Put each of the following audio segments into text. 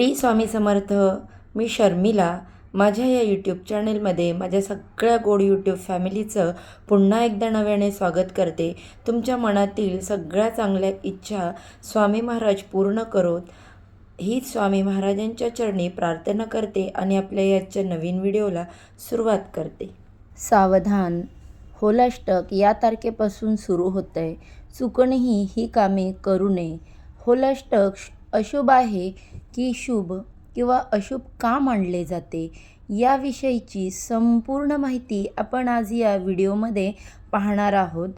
T Swami Samarth मी शर्मिला. माझ्या या YouTube चॅनेलमध्ये माझ्या सगळ्या गोड यूट्यूब फॅमिलीचं पुन्हा एकदा नव्याने स्वागत करते. तुमच्या मनातील सगळ्या चांगल्या इच्छा स्वामी महाराज पूर्ण करोत. हीच स्वामी महाराजांच्या चरणी प्रार्थना करते आणि आपल्या याच्या नवीन व्हिडिओला सुरुवात करते. सावधान. होलाष्टक या तारखेपासून सुरू होत आहे चुकूनही ही कामे करू नये. होलाष्टक अशुभ आहे की शुभ किंवा अशुभ का मानले जाते याविषयीची संपूर्ण माहिती आपण आज या व्हिडिओमध्ये पाहणार आहोत.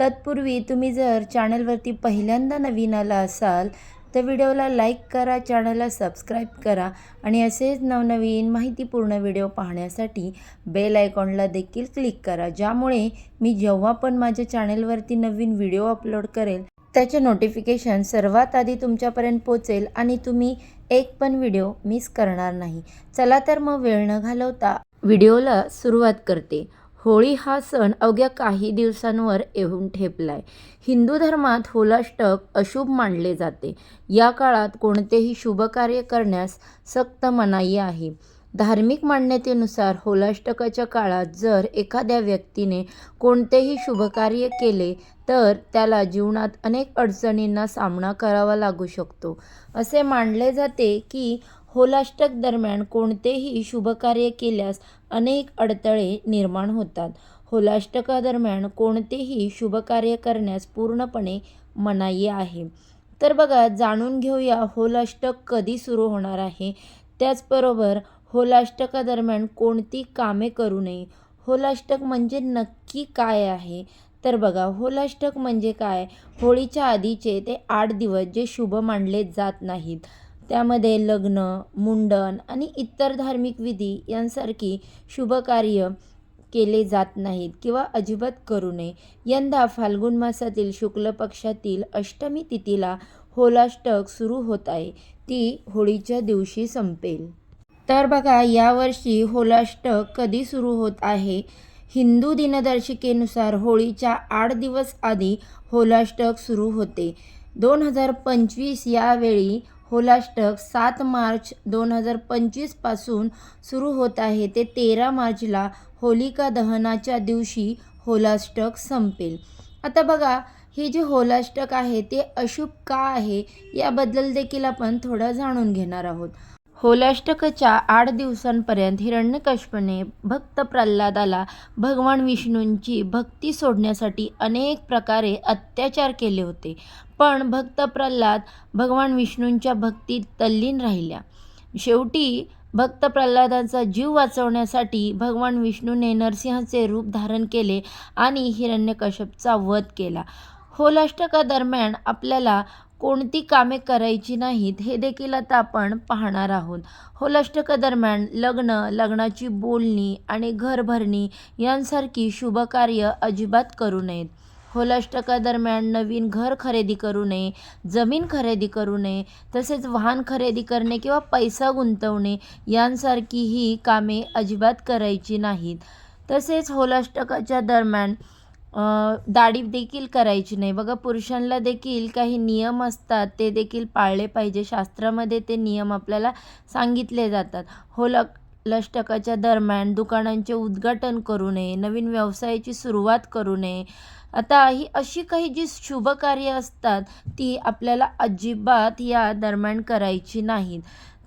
तत्पूर्वी तुम्ही जर चॅनलवरती पहिल्यांदा नवीन आला असाल तर व्हिडिओला लाईक करा चॅनलला सबस्क्राईब करा आणि असेच नवनवीन माहितीपूर्ण व्हिडिओ पाहण्यासाठी बेल आयकॉनला देखील क्लिक करा ज्यामुळे मी जेव्हा पण माझ्या चॅनलवरती नवीन व्हिडिओ अपलोड करेल त्याचे नोटिफिकेशन सर्वात आधी तुमच्यापर्यंत पोचेल आणि तुम्ही एक पण व्हिडिओ मिस करणार नाही. चला तर मग वेळ न घालवता व्हिडिओला सुरुवात करते. होळी हा सण अवघ्या काही दिवसांवर येऊन ठेपलाय. हिंदू धर्मात होलाष्टक अशुभ मानले जाते. या काळात कोणतेही शुभ कार्य करण्यास सक्त मनाई आहे. धार्मिक मान्यतेनुसार होलाष्टकाच्या काळात जर एखाद्या व्यक्तीने कोणतेही शुभकार्य केले तर त्याला जीवनात अनेक अडचणींना सामना करावा लागू शकतो. असे मानले जाते की होलाष्टक दरम्यान कोणतेही शुभकार्य केल्यास अनेक अडथळे निर्माण होतात. होलाष्टकादरम्यान कोणतेही शुभकार्य करण्यास पूर्णपणे मनाई आहे. तर बघा जाणून घेऊया होलाष्टक कधी सुरू होणार आहे. त्याचबरोबर होलाष्टकादरम्यान कोणती कामे करू नये? होलाष्टक म्हणजे नक्की काय आहे? तर बघा होलाष्टक म्हणजे काय? होळीच्या आधीचे ते आठ दिवस जे शुभ मानले जात नाहीत. त्यामध्ये लग्न मुंडन आणि इतर धार्मिक विधी यांसारखी शुभ कार्य केले जात नाहीत किंवा अजिबात करू नये. यंदा फाल्गुन मासातील शुक्ल पक्षातील अष्टमी तिथीला होलाष्टक सुरू होत आहे. ती होळीच्या दिवशी संपेल. तर बघा यावर्षी होलाष्टक कधी सुरू होत आहे? हिंदू दिनदर्शिकेनुसार होळीच्या आठ दिवस आधी होलाष्टक सुरू होते. दोन हजार पंचवीस यावेळी होलाष्टक सात मार्च दोन हजार पंचवीसपासून सुरू होत आहे. ते तेरा मार्चला होलिका दहनाच्या दिवशी होलाष्टक संपेल. आता बघा हे जे होलाष्टक आहे ते अशुभ का आहे? याबद्दल देखील आपण थोडं जाणून घेणार आहोत. होलाष्टकच्या आठ दिवसांपर्यंत हिरण्यकश्यपने भक्त प्रल्हादाला भगवान विष्णूंची भक्ती सोडण्यासाठी अनेक प्रकारे अत्याचार केले होते. पण भक्त प्रल्हाद भगवान विष्णूंच्या भक्तीत तल्लीन राहिल्या. शेवटी भक्त प्रल्हादांचा जीव वाचवण्यासाठी भगवान विष्णूने नरसिंहाचे रूप धारण केले आणि हिरण्यकश्यपचा वध केला. होलाष्टकादरम्यान आपल्याला कोणती कामे करायची नाहीत हे देखील आता आपण पाहणार आहोत. होलाष्टकादरम्यान लग्न लग्नाची बोलणी आणि घरभरणी यांसारखी शुभकार्य अजिबात करू नयेत. होलाष्टकादरम्यान नवीन घर खरेदी करू नये जमीन खरेदी करू नये तसेच वाहन खरेदी करणे किंवा पैसा गुंतवणे यांसारखी ही कामे अजिबात करायची नाहीत. तसेच होलाष्टकाच्या दरम्यान दाढी देखील करायची नाही. बघा पुरुषांना देखील काही नियम असतात ते देखील पाळले पाहिजे. शास्त्रामध्ये ते नियम आपल्याला सांगितले जातात. होला लष्टकाच्या दरम्यान दुकानांचे उद्घाटन करू नये नवीन व्यवसायाची सुरुवात करू नये. आता ही अशी काही जी शुभकार्य असतात ती आपल्याला अजिबात या दरम्यान करायची नाहीत.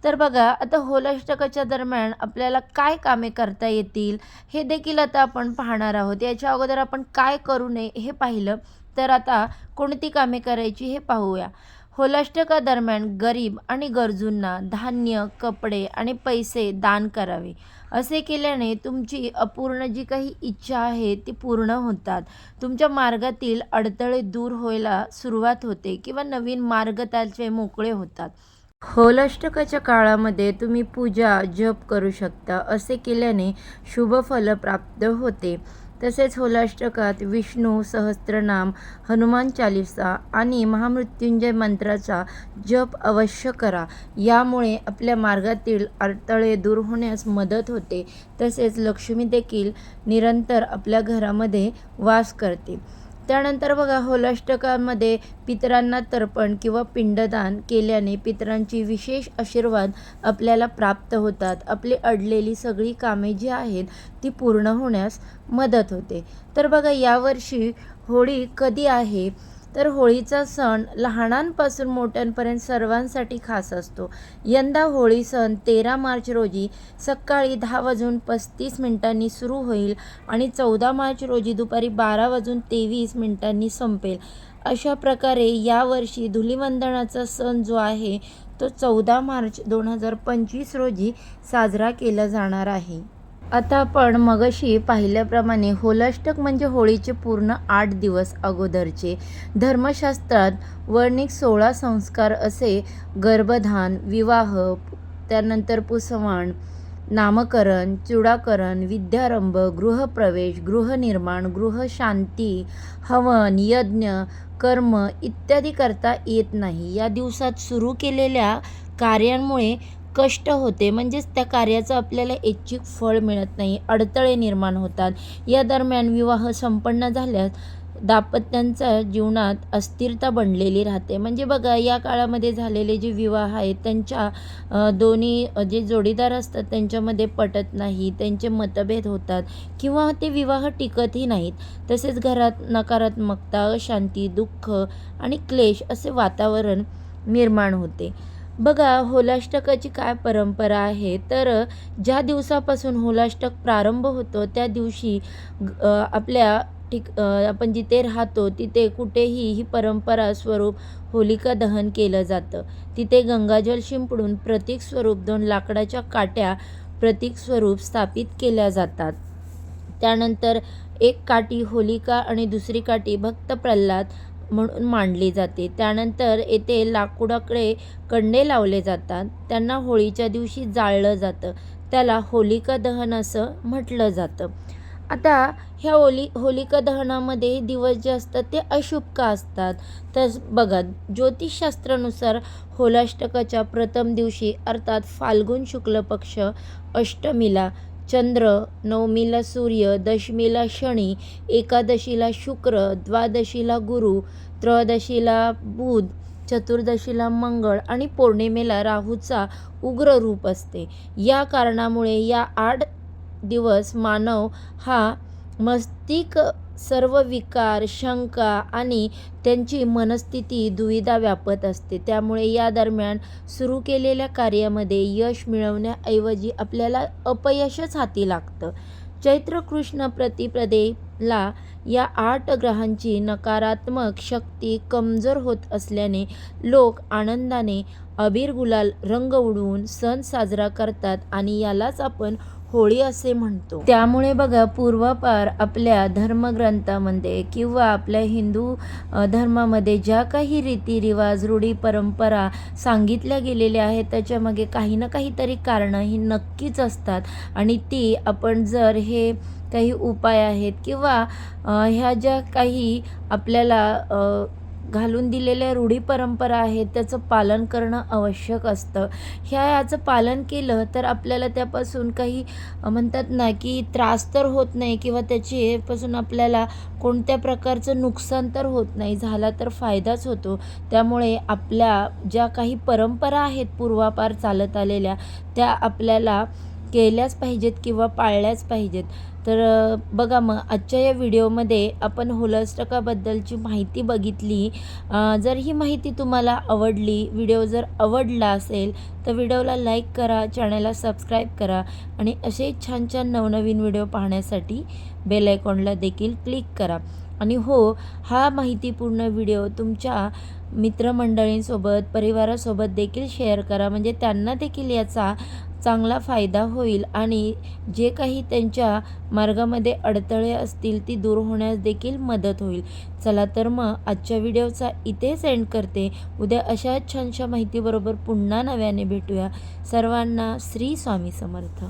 तर बघा आता होलाष्टकाच्या दरम्यान आपल्याला काय कामे करता येतील हे देखील आता आपण पाहणार आहोत. याच्या अगोदर आपण काय करू नये हे पाहिलं तर आता कोणती कामे करायची हे पाहूया. होलाष्टकादरम्यान गरीब आणि गरजूंना धान्य कपडे आणि पैसे दान करावे. असे केल्याने तुमची अपूर्ण जी काही इच्छा आहे ती पूर्ण होतात. तुमच्या मार्गातील अडथळे दूर व्हायला सुरुवात होते किंवा नवीन मार्ग त्याचे मोकळे होतात. होलाष्टकाच्या काळामध्ये तुम्ही पूजा जप करू शकता असे केल्याने शुभफल प्राप्त होते. तसेच होलाष्टकात विष्णू सहस्त्रनाम हनुमान चालिसा आणि महामृत्युंजय मंत्राचा जप अवश्य करा. यामुळे आपल्या मार्गातील अडथळे दूर होण्यास मदत होते. तसेच लक्ष्मी देखील निरंतर आपल्या घरामध्ये वास करते. त्यानंतर बघा होलाष्टकामध्ये पितरांना तर्पण किंवा पिंडदान केल्याने पितरांची विशेष आशीर्वाद आपल्याला प्राप्त होतात. आपली अडलेली सगळी कामे जी आहेत ती पूर्ण होण्यास मदत होते. तर बघा यावर्षी होळी कधी आहे? तर होळीचा सण लहानांपासून मोठ्यांपर्यंत सर्वांसाठी खास असतो. यंदा होळी सण तेरा मार्च रोजी सकाळी दहा वाजून पस्तीस मिनिटांनी सुरू होईल आणि चौदा मार्च रोजी दुपारी बारा वाजून तेवीस मिनिटांनी संपेल. अशा प्रकारे यावर्षी धुलिवंदनाचा सण जो आहे तो चौदा मार्च दोन हजार पंचवीस रोजी साजरा केला जाणार आहे. आता आपण मगशी पाहिल्याप्रमाणे होलाष्टक म्हणजे होळीचे पूर्ण आठ दिवस अगोदरचे. धर्मशास्त्रात वर्णिक सोळा संस्कार असे गर्भधान विवाह त्यानंतर पुसवण नामकरण चुडाकरण विद्यारंभ गृहप्रवेश गृहनिर्माण गृहशांती हवन यज्ञ कर्म इत्यादी करता येत नाही. या दिवसात सुरू केलेल्या कार्यांमुळे कष्ट होते. म्हणजेच त्या कार्याचं आपल्याला ऐच्छिक फळ मिळत नाही. अडथळे निर्माण होतात. या दरम्यान विवाह संपन्न झाल्यास दाम्पत्यांच्या जीवनात अस्थिरता बनलेली राहते. म्हणजे बघा या काळामध्ये झालेले जे विवाह आहेत त्यांच्या दोन्ही जे जोडीदार असतात त्यांच्यामध्ये पटत नाही त्यांचे मतभेद होतात किंवा ते विवाह टिकतही नाहीत. तसेच घरात नकारात्मकता अशांती दुःख आणि क्लेश असे वातावरण निर्माण होते. बघा होलाष्टकाची काय परंपरा आहे? तर ज्या दिवसापासून होलाष्टक प्रारंभ होतो त्या दिवशी ग- आपल्या ठिक आपण जिथे राहतो तिथे कुठेही ही परंपरा स्वरूप होलिका दहन केलं जातं. तिथे गंगाजल शिंपडून प्रतीक स्वरूप दोन लाकडाच्या काट्या प्रतीक स्वरूप स्थापित केल्या जातात. त्यानंतर एक काठी होलिका आणि दुसरी काठी भक्त प्रल्हाद म्हणून मांडली जाते. त्यानंतर येथे लाकूडाकडे कंडे लावले जातात. त्यांना होळीच्या दिवशी जाळलं जातं. त्याला होलिका दहन असं म्हटलं जातं. आता ह्या होली होलिका दहनामध्ये दिवस जे असतात ते अशुभ का असतात? तर बघा ज्योतिषशास्त्रानुसार होलाष्टकाच्या प्रथम दिवशी अर्थात फाल्गुन शुक्ल पक्ष अष्टमीला चंद्र नवमीला सूर्य दशमीला शनी एकादशीला शुक्र द्वादशीला गुरु त्रयोदशीला बुध चतुर्दशीला मंगळ आणि पौर्णिमेला राहूचा उग्र रूप असते. या कारणामुळे या आठ दिवस मानव हा मस्तिक सर्व विकार शंका आणि त्यांची मनस्थिती दुविधा व्यापत असते. त्यामुळे या दरम्यान सुरू केलेल्या कार्यामध्ये यश मिळवण्याऐवजी आपल्याला अपयशच हाती लागतं. चैत्र कृष्ण प्रतिपदेला या आठ ग्रहांची नकारात्मक शक्ती कमजोर होत असल्याने लोक आनंदाने अबीर गुलाल रंग उडवून सण साजरा करतात आणि यालाच आपण होळी असे म्हणतो. त्यामुळे बघा पूर्वापार आपल्या धर्मग्रंथामध्ये किंवा आपल्या हिंदू धर्मामध्ये ज्या काही रीतिरिवाज रूढी परंपरा सांगितल्या गेलेल्या आहेत त्याच्यामागे काही ना काहीतरी कारणं ही नक्कीच असतात. आणि ती आपण जर हे काही उपाय आहेत किंवा ह्या ज्या काही आपल्याला घालून दिलेल्या रूढी परंपरा आहेत त्याचं पालन करणं आवश्यक असतं. ह्या याचं पालन केलं तर आपल्याला त्यापासून काही म्हणतात ना की त्रास तर होत नाही किंवा त्याच्यापासून आपल्याला कोणत्या प्रकारचं नुकसान तर होत नाही झाला तर फायदाच होतो. त्यामुळे आपल्या ज्या काही परंपरा आहेत पूर्वापार चालत आलेल्या त्या आपल्याला केल्याच पाहिजेत किंवा पाळल्याच पाहिजेत. तर बघा मग आजच्या या व्हिडिओमध्ये आपण होलस्टकाबद्दलची माहिती बघितली. जर ही माहिती तुम्हाला आवडली व्हिडिओ जर आवडला असेल तर व्हिडिओला लाईक करा चॅनलला सबस्क्राईब करा आणि असे छान छान नवनवीन व्हिडिओ पाहण्यासाठी बेल आयकॉनला देखील क्लिक करा. आणि हो हा माहितीपूर्ण व्हिडिओ तुमच्या मित्रमंडळींसोबत परिवारासोबत देखील शेअर करा. म्हणजे त्यांना देखील याचा चांगला फायदा होईल आणि जे काही त्यांच्या मार्गामध्ये अडथळे असतील ती दूर होण्यास देखील मदत होईल. चला तर मग आजच्या व्हिडिओचा इथेच एंड करते. उद्या अशाच छानशा माहितीबरोबर पुन्हा नव्याने भेटूया. सर्वांना श्री स्वामी समर्थ.